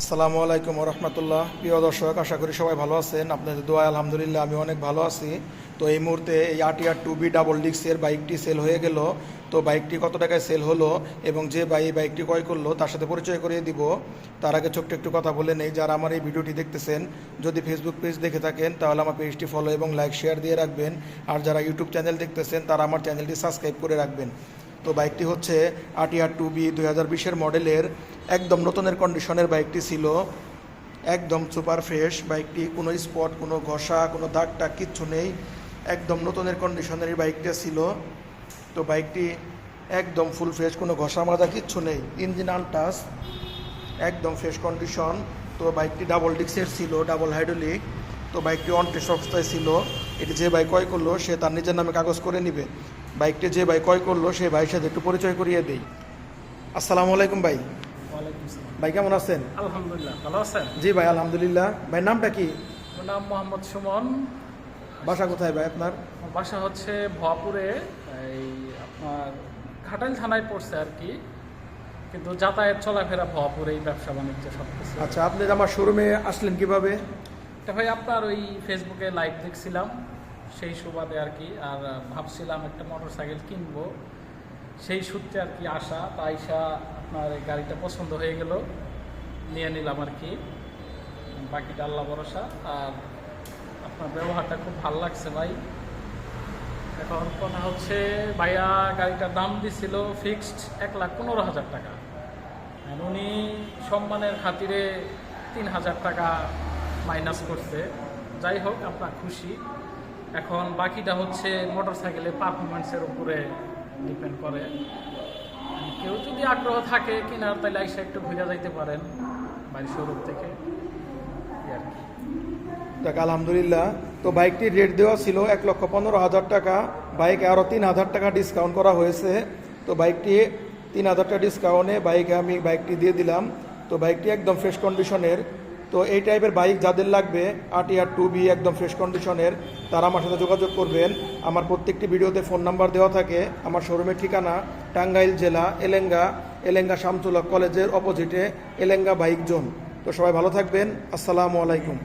আসসালামু আলাইকুম রহমতুল্লাহ প্রিয় দর্শক, আশা করি সবাই ভালো আছেন। আপনাদের দোয়া আলহামদুলিল্লাহ আমি অনেক ভালো আছি। তো এই মুহূর্তে এই আটিয়ার টু বি ডাবল ডিক্সের বাইকটি সেল হয়ে গেল। তো বাইকটি কত টাকায় সেল হলো এবং যে ভাই এই বাইকটি ক্রয় করল তার সাথে পরিচয় করিয়ে দিব। তার আগে ছোট্ট একটু কথা বলে নেই। যারা আমার এই ভিডিওটি দেখতেছেন, যদি ফেসবুক পেজ দেখে থাকেন, তাহলে আমার পেজটি ফলো এবং লাইক শেয়ার দিয়ে রাখবেন। আর যারা ইউটিউব চ্যানেল দেখতেছেন, তারা আমার চ্যানেলটি সাবস্ক্রাইব করে রাখবেন। তো বাইকটি হচ্ছে আটিয়ার টু বি দুই হাজার বিশের মডেলের একদম নতুনের কন্ডিশনের বাইকটি ছিল। একদম সুপার ফ্রেশ বাইকটি কোনো স্পট কোনো ঘষা, কোনো দাগ টাগ কিচ্ছু নেই। একদম নতুনের কন্ডিশনের বাইকটা ছিল। তো বাইকটি একদম ফুল ফ্রেশ কোনো ঘষা মাজা কিচ্ছু নেই। ইঞ্জিন আনটাস একদম ফ্রেশ কন্ডিশন তো বাইকটি ডাবল ডিক্সের ছিল ডাবল হাইড্রোলিক তো বাইকটি অন টেস্ট অবস্থায় ছিল। এটি যে ভাই ক্রয় করল সে তার নিজের নামে কাগজ করে নিবে। বাইকটি যে ভাই ক্রয় করল সেই ভাইয়ের সাথে একটু পরিচয় করিয়ে দিই। আসসালামু আলাইকুম ভাই। ভাই কেমন আছেন? আলহামদুলিল্লাহ ভালো আছেন? জি ভাই আলহামদুলিল্লাহ। ভাই নামটা কি? নাম মোহাম্মদ সুমন। বাসা কোথায় ভাই আপনার? বাসা হচ্ছে ভুয়াপুরে এই আপনার ঘাটাইল থানায় পড়ছে আর কি। কিন্তু যাতায়াত চলাফেরা ভুয়াপুরে এই ব্যবসা বাণিজ্য সব কিছু আচ্ছা আপনি আমার শোরুমে আসলেন কীভাবে? এটা ভাই, আপনার ওই ফেসবুকে লাইভ দেখছিলাম, সেই সুবাদে আর কি, আর ভাবছিলাম একটা মোটর সাইকেল কিনবো। সেই সূত্রে আর কি আসা, তা আইসা আপনার এই গাড়িটা পছন্দ হয়ে গেল, নিয়ে নিলাম আর কি। বাকিটা আল্লাহ ভরসা, আর আপনার ব্যবহারটা খুব ভালো লাগছে ভাই। এখন কথা হচ্ছে, ভাইয়া গাড়িটার দাম দিছিল ফিক্সড এক লাখ পনেরো হাজার টাকা। উনি সম্মানের খাতিরে তিন হাজার টাকা মাইনাস করছে। যাই হোক আপনার খুশি। এখন বাকিটা হচ্ছে মোটর সাইকেলের পারফরমেন্সের উপরে ডিপেন্ড করে। কেউ যদি আগ্রহ থাকে কেনার, তাহলে এসে একটু ঘুরে যাইতে পারেন বাড়ির শোরুম থেকে। আর আলহামদুলিল্লাহ, তো বাইকটির রেট দেওয়া ছিল এক লক্ষ পনেরো হাজার টাকা। বাইকে আরও তিন হাজার টাকা ডিসকাউন্ট করা হয়েছে। তো বাইকটি তিন হাজার টাকা ডিসকাউন্টে বাইকে আমি বাইকটি দিয়ে দিলাম। তো বাইকটি একদম ফ্রেশ কন্ডিশনের তো এই টাইপের বাইক যাদের লাগবে আর টু বি একদম ফ্রেশ কন্ডিশনের তারা আমার সাথে যোগাযোগ করবেন। আমার প্রত্যেকটি ভিডিওতে ফোন নাম্বার দেওয়া থাকে। আমার শোরুমের ঠিকানা টাঙ্গাইল জেলা, এলেঙ্গা এলেঙ্গা শামতুল্লাহ কলেজের অপোজিটে এলেঙ্গা বাইক জোন তো সবাই ভালো থাকবেন। আসসালামু আলাইকুম।